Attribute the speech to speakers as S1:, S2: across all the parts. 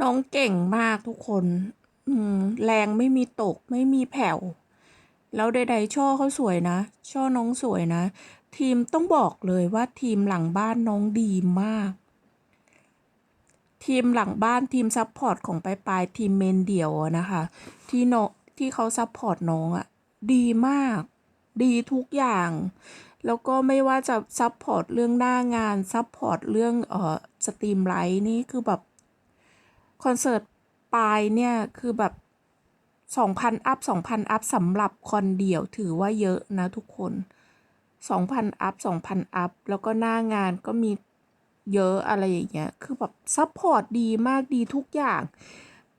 S1: น้องเก่งมากทุกคน อืม แรงไม่มีตกไม่มีแผ่ว แล้วใดๆช่อเขาสวยนะ ช่อน้องสวยนะ ทีมต้องบอกเลยว่าทีมหลังบ้านน้องดีมาก ทีมหลังบ้านทีมซัพพอร์ตของปลายปลายทีมเมนเดี่ยวอะนะคะ ที่น้องที่เขาซัพพอร์ตน้องอะดีมาก ดีทุกอย่าง แล้วก็ไม่ว่าจะซัพพอร์ตเรื่องหน้างานซัพพอร์ตเรื่องเอ่อสตรีมไลท์นี่คือแบบ คอนเสิร์ตปลายเนี่ยคือแบบ 2,000 อัพ 2,000 อัพสำหรับคอนเดี่ยวถือว่าเยอะนะทุกคน 2,000 อัพ 2,000 อัพ แล้วก็หน้างานก็มีเยอะอะไรอย่างเงี้ย คือแบบซัพพอร์ตดีมากดีทุกอย่าง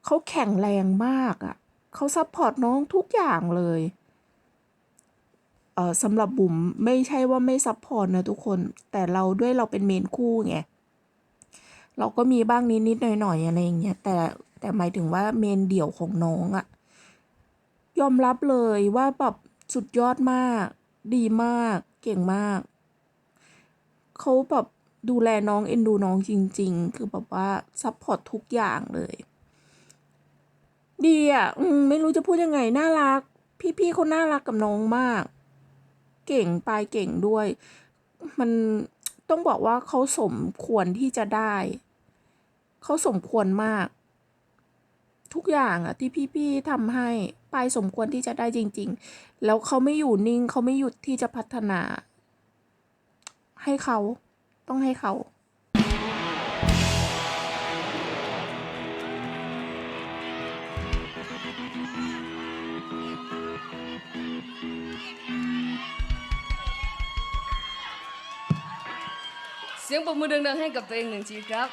S1: เขาแข็งแรงมากอะ่ะเขาซัพพอร์ตน้องทุกอย่างเลย เออสำหรับบุ๋มไม่ใช่ว่าไม่ซัพพอร์ตนะทุกคน แต่เราด้วยเราเป็นเมนคู่ไง เราก็มีบ้างนิดนิดหน่อยหน่อยๆอะไรอย่างเงี้ยแต่แต่หมายถึงว่าเมนเดี่ยวของน้องอะยอมรับเลยว่าแบบสุดยอดมาก ดีมาก เก่งมาก เขาแบบดูแลน้องเอ็นดูน้องจริง ๆ คือแบบว่าซัพพอร์ตทุกอย่างเลย ดีอะไม่รู้จะพูดยังไง น่ารัก พี่ๆเขาน่ารักกับน้องมาก เก่งปลายเก่งด้วย มัน ต้องบอกว่าเขาสมควรที่จะได้ เขาสมควรมาก ทุกอย่างอะที่พี่ๆทำให้ปายสมควรที่จะได้จริง ๆ แล้วเขาไม่อยู่นิ่งเขาไม่หยุดที่จะพัฒนา ให้เขาต้องให้เขา
S2: สียงปรบมือดังๆให้กับตัวเองหนึ่งทีครับ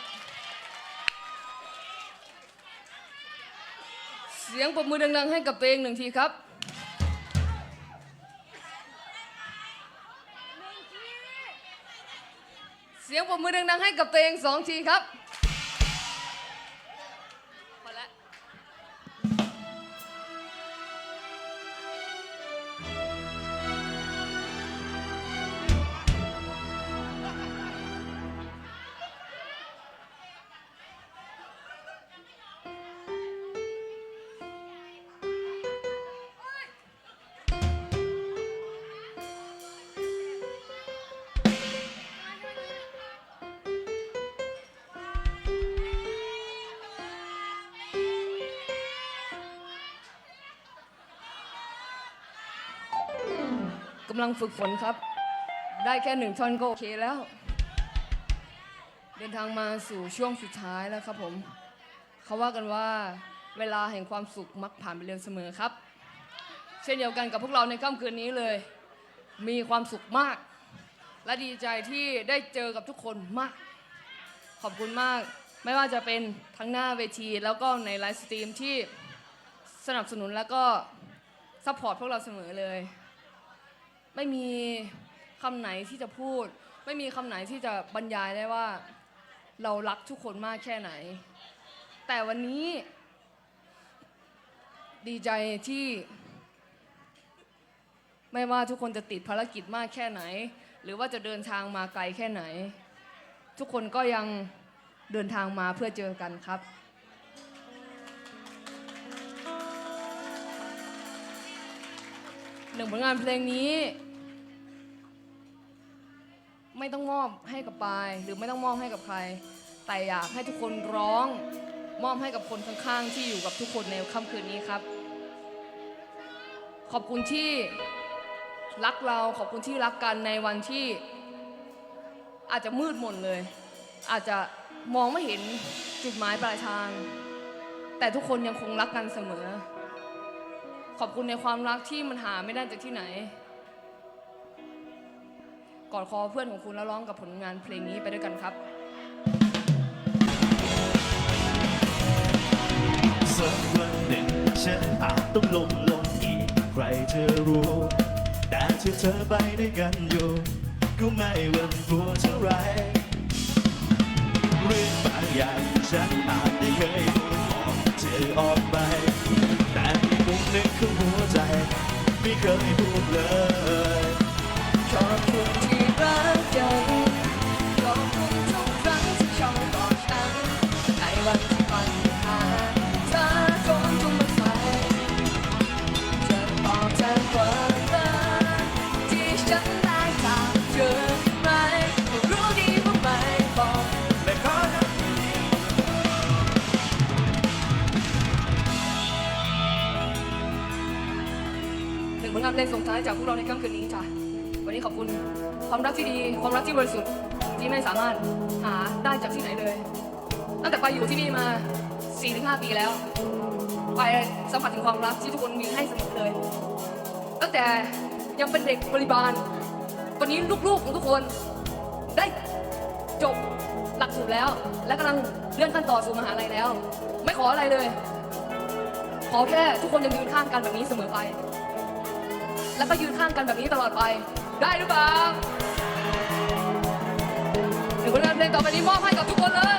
S2: เสียงปรบมือดังๆให้กับตัวเองหนึ่งทีครับ เสียงปรบมือดังๆให้กับตัวเองสองทีครับ กำลังฝึกฝนครับ ได้แค่หนึ่งท่อนก็โอเคแล้ว เดินทางมาสู่ช่วงสุดท้ายแล้วครับผม เขาว่ากันว่าเวลาแห่งความสุขมักผ่านไปเร็วเสมอครับ เช่นเดียวกันกับพวกเราในค่ำคืนนี้เลย มีความสุขมาก และดีใจที่ได้เจอกับทุกคนมาก ขอบคุณมาก ไม่ว่าจะเป็นทั้งหน้าเวทีแล้วก็ในไลฟ์สตรีมที่สนับสนุนแล้วก็ซัพพอร์ตพวกเราเสมอเลย ไม่มีคำไหนที่จะพูด ไม่มีคำไหนที่จะบรรยายได้ว่า เรารักทุกคนมากแค่ไหน แต่วันนี้ ดีใจที่ ไม่ว่าทุกคนจะติดภารกิจมากแค่ไหน หรือว่าจะเดินทางมาไกลแค่ไหน ทุกคนก็ยังเดินทางมาเพื่อเจอกันครับ หนึ่งผลงานเพลงนี้ ไม่ต้องมอบให้กับปายหรือไม่ต้องมอบให้กับใคร แต่อยากให้ทุกคนร้องมอบให้กับคนข้างๆ ที่อยู่กับทุกคนในค่ำคืนนี้ครับ ขอบคุณที่รักเราขอบคุณที่รักกันในวันที่ อาจจะมืดมนเลย อาจจะมองไม่เห็นจุดหมายปลายทาง แต่ทุกคนยังคงรักกันเสมอ ขอบคุณในความรักที่มันหาไม่ได้จากที่ไหน กอดคอเพื่อนของคุณแล้วร้องกับผลงานเพลงนี้ไปด้วยกันครับ
S3: สักวันหนึ่งฉันอาจต้องลงลงอีกใครจะรู้ แต่ที่เธอไปด้วยกันอยู่ ก็ไม่หวันกลัวเท่าไรเรื่องบางอย่างฉันอาจได้เคยพูดบอกเธอออกไป หนึ่งคือหัวใจ ไม่เคยพูดเลย
S2: ขอบคุณที่ ถึงผลงานเพลงส่งท้ายจากพวกเราในค่ำคืนนี้จ้ะวันนี้ขอบคุณความรักที่ดี ความรักที่บริสุทธิ์ที่ไม่สามารถหาได้จากที่ไหนเลย ตั้งแต่ไปอยู่ที่นี่มา 4-5 ปีแล้ว ไปสัมผัสถึงความรักที่ทุกคนมีให้เสมอเลย ตั้งแต่ยังเป็นเด็กบริบาล วันนี้ลูกๆของทุกคนได้จบหลักสูตรแล้ว และกำลังเลื่อนขั้นต่อสู่มหาลัยแล้ว ไม่ขออะไรเลย ขอแค่ทุกคนยังยืนข้างกันแบบนี้เสมอไป แล้วก็ยืนข้างกันแบบนี้ตลอดไป ได้หรือเปล่าหนึ่งผลงานเพลงต่อไปนี้มอบให้กับทุกคนเลย